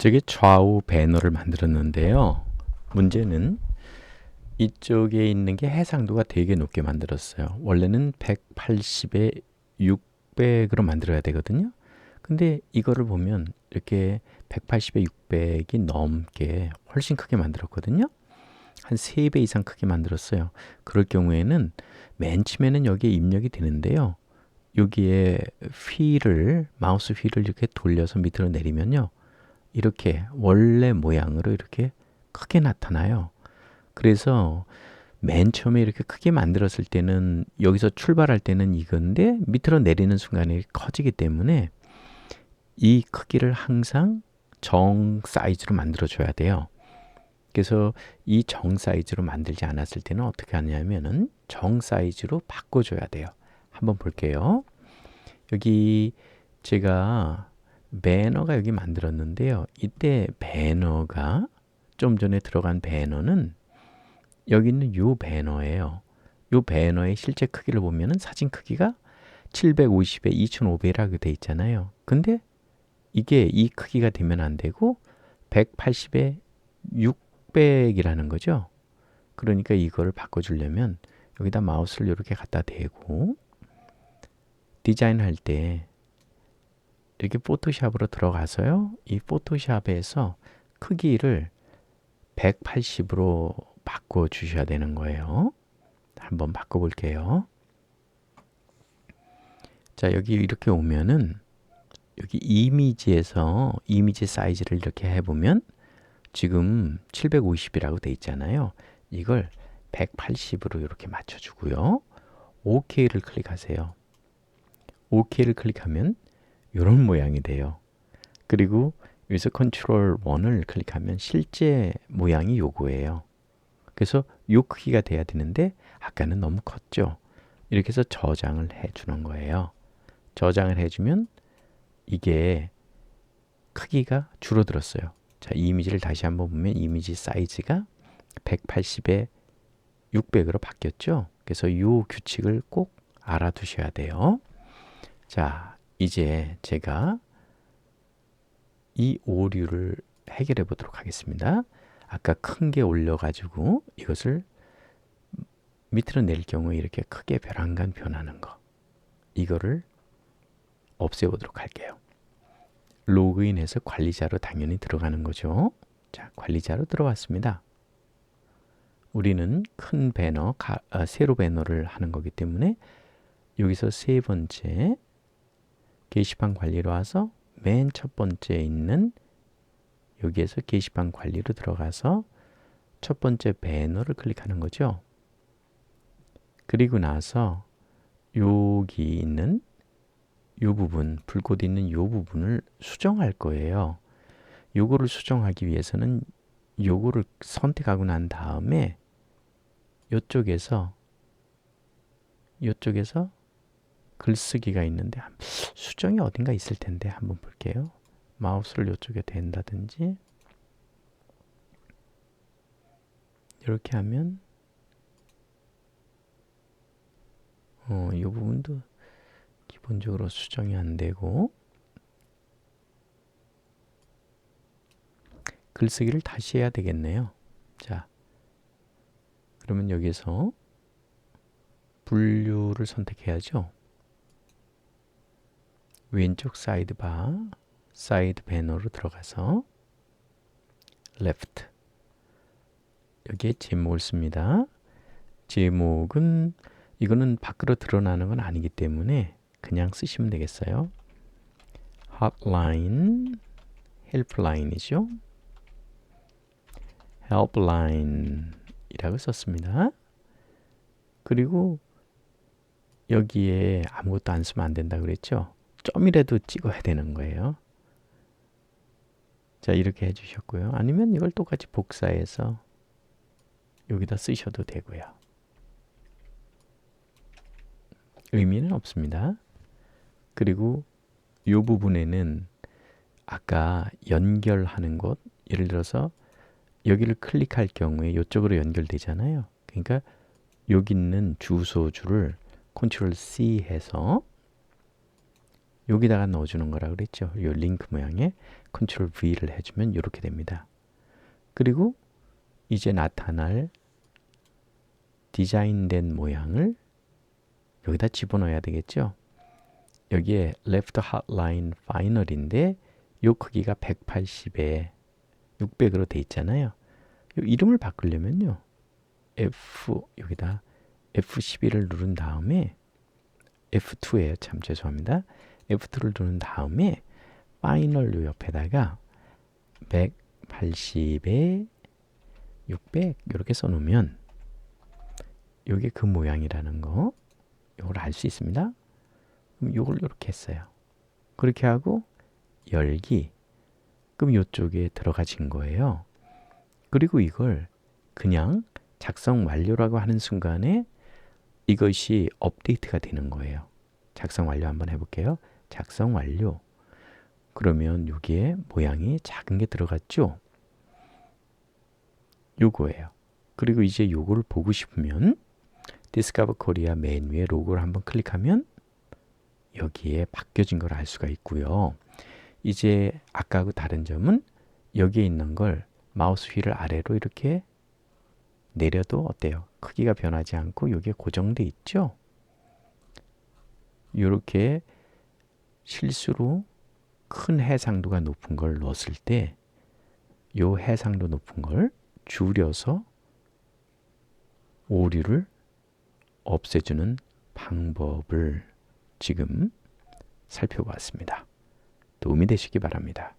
이쪽에 좌우 배너를 만들었는데요. 문제는 이쪽에 있는 게 해상도가 되게 높게 만들었어요. 원래는 180에 600으로 만들어야 되거든요. 근데 이거를 보면 이렇게 180에 600이 넘게 훨씬 크게 만들었거든요. 한 3배 이상 크게 만들었어요. 그럴 경우에는 맨 처음에는 여기에 입력이 되는데요. 여기에 휠을 마우스 휠을 이렇게 돌려서 밑으로 내리면요. 이렇게 원래 모양으로 이렇게 크게 나타나요. 그래서 맨 처음에 이렇게 크게 만들었을 때는 여기서 출발할 때는 이건데 밑으로 내리는 순간에 커지기 때문에 이 크기를 항상 정 사이즈로 만들어 줘야 돼요. 그래서 이 정 사이즈로 만들지 않았을 때는 어떻게 하냐면은 정 사이즈로 바꿔 줘야 돼요. 한번 볼게요. 여기 제가 배너가 여기 만들었는데요. 이때 배너가 좀 전에 들어간 배너는 여기 있는 요 배너예요. 요 배너의 실제 크기를 보면은 사진 크기가 750에 2500이라고 돼 있잖아요. 근데 이게 이 크기가 되면 안 되고 180에 600이라는 거죠. 그러니까 이거를 바꿔주려면 여기다 마우스를 이렇게 갖다 대고 디자인할 때 이렇게 포토샵으로 들어가서요. 이 포토샵에서 크기를 180으로 바꿔 주셔야 되는 거예요. 한번 바꿔 볼게요. 자, 여기 이렇게 오면은 여기 이미지에서 이미지 사이즈를 이렇게 해 보면 지금 750이라고 돼 있잖아요. 이걸 180으로 이렇게 맞춰 주고요. OK를 클릭하세요. OK를 클릭하면 이런 모양이 돼요. 그리고 여기서 컨트롤 1을 클릭하면 실제 모양이 요거예요. 그래서 요 크기가 돼야 되는데 아까는 너무 컸죠. 이렇게 해서 저장을 해 주는 거예요. 저장을 해주면 이게 크기가 줄어들었어요. 자, 이 이미지를 다시 한번 보면 이미지 사이즈가 180에 600으로 바뀌었죠. 그래서 이 규칙을 꼭 알아두셔야 돼요. 자, 이제 제가 이 오류를 해결해 보도록 하겠습니다. 아까 큰 게 올려가지고 이것을 밑으로 낼 경우에 이렇게 크게 벼랑간 변하는 거. 이거를 없애보도록 할게요. 로그인해서 관리자로 당연히 들어가는 거죠. 자, 관리자로 들어왔습니다. 우리는 큰 배너, 가, 아, 세로 배너를 하는 거기 때문에 여기서 세 번째 게시판 관리로 와서 맨 첫 번째 있는 여기에서 게시판 관리로 들어가서 첫 번째 배너를 클릭하는 거죠. 그리고 나서 여기 있는 이 부분, 불꽃 있는 이 부분을 수정할 거예요. 요거를 수정하기 위해서는 요거를 선택하고 난 다음에 이쪽에서 이쪽에서 글쓰기가 있는데 수정이 어딘가 있을 텐데 한번 볼게요. 마우스를 이쪽에 댄다든지 이렇게 하면 어, 이 부분도 기본적으로 수정이 안 되고 글쓰기를 다시 해야 되겠네요. 자, 그러면 여기서 분류를 선택해야죠. 왼쪽 사이드바, 사이드 배너로 들어가서 left 여기에 제목을 씁니다. 제목은 이거는 밖으로 드러나는 건 아니기 때문에 그냥 쓰시면 되겠어요. hotline, helpline이죠. helpline 이라고 썼습니다. 그리고 여기에 아무것도 안 쓰면 안 된다 그랬죠. 점이라도 찍어야 되는 거예요. 자, 이렇게 해주셨고요. 아니면 이걸 똑같이 복사해서 여기다 쓰셔도 되고요. 의미는 없습니다. 그리고 이 부분에는 아까 연결하는 곳, 예를 들어서 여기를 클릭할 경우에 이쪽으로 연결되잖아요. 그러니까 여기 있는 주소주를 컨트롤 C 해서 여기다가 넣어주는 거라 그랬죠. 요 링크 모양에 컨트롤 V를 해주면 이렇게 됩니다. 그리고 이제 나타날 디자인된 모양을 여기다 집어넣어야 되겠죠. 여기에 left hotline final인데 요 크기가 180에 600으로 돼 있잖아요. 요 이름을 바꾸려면요. F 여기다 F11을 누른 다음에 F2에요. 참 죄송합니다. F2를 누른 다음에 파이널 요 옆에다가 180에 600 이렇게 써놓으면 요게 그 모양이라는 거 요걸 알 수 있습니다. 그럼 요걸 이렇게 했어요. 그렇게 하고 열기 그럼 요쪽에 들어가진 거예요. 그리고 이걸 그냥 작성 완료라고 하는 순간에 이것이 업데이트가 되는 거예요. 작성 완료 한번 해볼게요. 작성 완료. 그러면 여기에 모양이 작은 게 들어갔죠? 요거예요. 그리고 이제 요거를 보고 싶으면 디스커버 코리아 맨 위에 로고를 한번 클릭하면 여기에 바뀌어진 걸 알 수가 있고요. 이제 아까하고 다른 점은 여기에 있는 걸 마우스 휠을 아래로 이렇게 내려도 어때요? 크기가 변하지 않고 여기에 고정돼 있죠? 이렇게 실수로 큰 해상도가 높은 걸 넣었을 때이 해상도 높은 걸 줄여서 오류를 없애주는 방법을 지금 살펴보았습니다. 도움이 되시기 바랍니다.